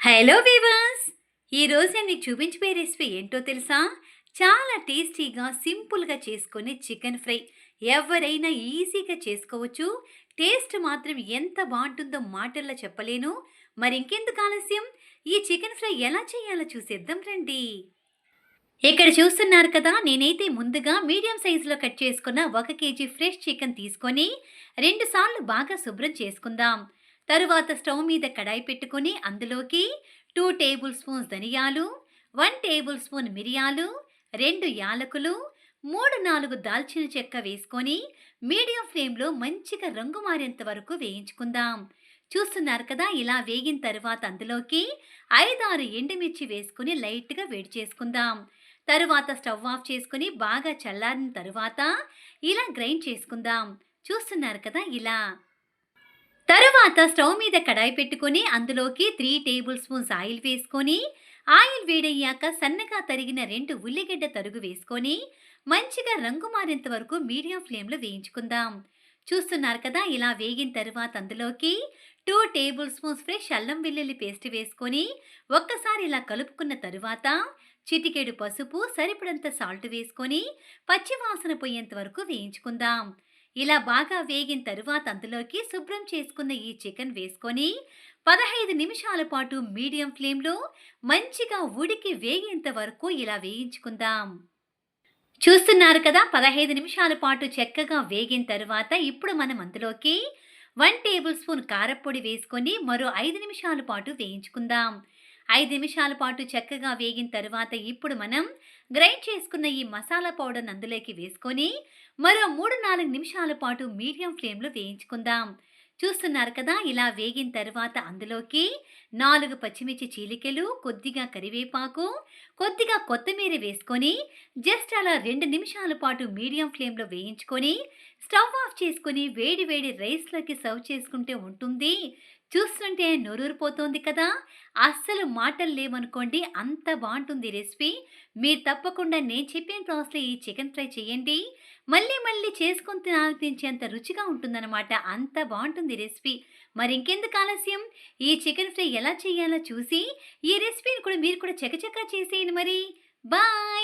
Hello weavers! ఈరోజు నేను మీకు చూపించబోయే రెసిపీ ఏంటో తెలుసా? చాలా టేస్టీగా సింపుల్గా చేసుకునే చికెన్ ఫ్రై. ఎవరైనా ఈజీగా చేసుకోవచ్చు. టేస్ట్ మాత్రం ఎంత బాగుంటుందో మాటల్లో చెప్పలేను. మరి ఇంకెందుకు ఆలస్యం? ఈ చికెన్ ఫ్రై ఎలా చేయాలో చూసేద్దాం రండి. ఇక్కడ చూస్తున్నారు కదా నేనైతే ముందుగా మీడియం సైజులో కట్ చేసుకున్న ఒక కేజీ ఫ్రెష్ చికెన్ తీసుకొని రెండు సార్లు బాగా శుభ్రం చేసుకుందాం. తరువాత స్టవ్ మీద కడాయి పెట్టుకొని అందులోకి టూ టేబుల్ స్పూన్స్ ధనియాలు వన్ టేబుల్ స్పూన్ మిరియాలు రెండు యాలకులు మూడు నాలుగు దాల్చిన చెక్క వేసుకొని మీడియం ఫ్లేమ్లో మంచిగా రంగు మారేంత వరకు వేయించుకుందాం. చూస్తున్నారు కదా ఇలా వేగిన తర్వాత అందులోకి ఐదారు ఎండుమిర్చి వేసుకుని లైట్గా వేడి చేసుకుందాం. తరువాత స్టవ్ ఆఫ్ చేసుకుని బాగా చల్లారిన తరువాత ఇలా గ్రైండ్ చేసుకుందాం. చూస్తున్నారు కదా ఇలా. తర్వాత స్టవ్ మీద కడాయి పెట్టుకొని అందులోకి త్రీ టేబుల్ స్పూన్స్ ఆయిల్ వేసుకొని ఆయిల్ వేడయ్యాక సన్నగా తరిగిన రెండు ఉల్లిగడ్డ తరుగు వేసుకొని మంచిగా రంగు మారేంత వరకు మీడియం ఫ్లేమ్లో వేయించుకుందాం. చూస్తున్నారు కదా ఇలా వేగిన తర్వాత అందులోకి టూ టేబుల్ స్పూన్స్ ఫ్రెష్ అల్లం వెల్లుల్లి పేస్ట్ వేసుకొని ఒక్కసారి ఇలా కలుపుకున్న తరువాత చిటికెడు పసుపు సరిపడంత సాల్ట్ వేసుకొని పచ్చివాసన పోయేంత వరకు వేయించుకుందాం. ఇలా బాగా వేగిన తరువాత అందులోకి శుభ్రం చేసుకున్న ఈ చికెన్ వేసుకొని పదహైదు నిమిషాల పాటు మీడియం ఫ్లేమ్లో మంచిగా ఉడికి వేగేంత వరకు ఇలా వేయించుకుందాం. చూస్తున్నారు కదా పదహైదు నిమిషాల పాటు చక్కగా వేగిన తరువాత ఇప్పుడు మనం అందులోకి వన్ టేబుల్ స్పూన్ కారపొడి వేసుకొని మరో ఐదు నిమిషాల పాటు వేయించుకుందాం. ఐదు నిమిషాల పాటు చక్కగా వేగిన తర్వాత ఇప్పుడు మనం గ్రైండ్ చేసుకున్న ఈ మసాలా పౌడర్ని అందులోకి వేసుకొని మరో మూడు నాలుగు నిమిషాల పాటు మీడియం ఫ్లేమ్లో వేయించుకుందాం. చూస్తున్నారు కదా ఇలా వేగిన తర్వాత అందులోకి నాలుగు పచ్చిమిర్చి చీలికలు కొద్దిగా కరివేపాకు కొద్దిగా కొత్తిమీర వేసుకొని జస్ట్ అలా రెండు నిమిషాల పాటు మీడియం ఫ్లేమ్లో వేయించుకొని స్టవ్ ఆఫ్ చేసుకొని వేడి వేడి రైస్లోకి సర్వ్ చేసుకుంటే ఉంటుంది. చూస్తుంటే నోరూరిపోతోంది కదా. అస్సలు మాటలు లేవనుకోండి అంత బాగుంటుంది రెసిపీ. మీరు తప్పకుండా నేను చెప్పిన ప్రాసెస్లో ఈ చికెన్ ఫ్రై చేయండి. మళ్ళీ మళ్ళీ చేసుకొని తినాలనిపించేంత రుచిగా ఉంటుందన్నమాట. అంత బాగుంటుంది రెసిపీ. మరి ఇంకెందుకు ఆలస్యం? ఈ చికెన్ ఫ్రై ఎలా చేయాలో చూసి ఈ రెసిపీని కూడా మీరు కూడా చకచకా చేసేయండి మరి. బాయ్!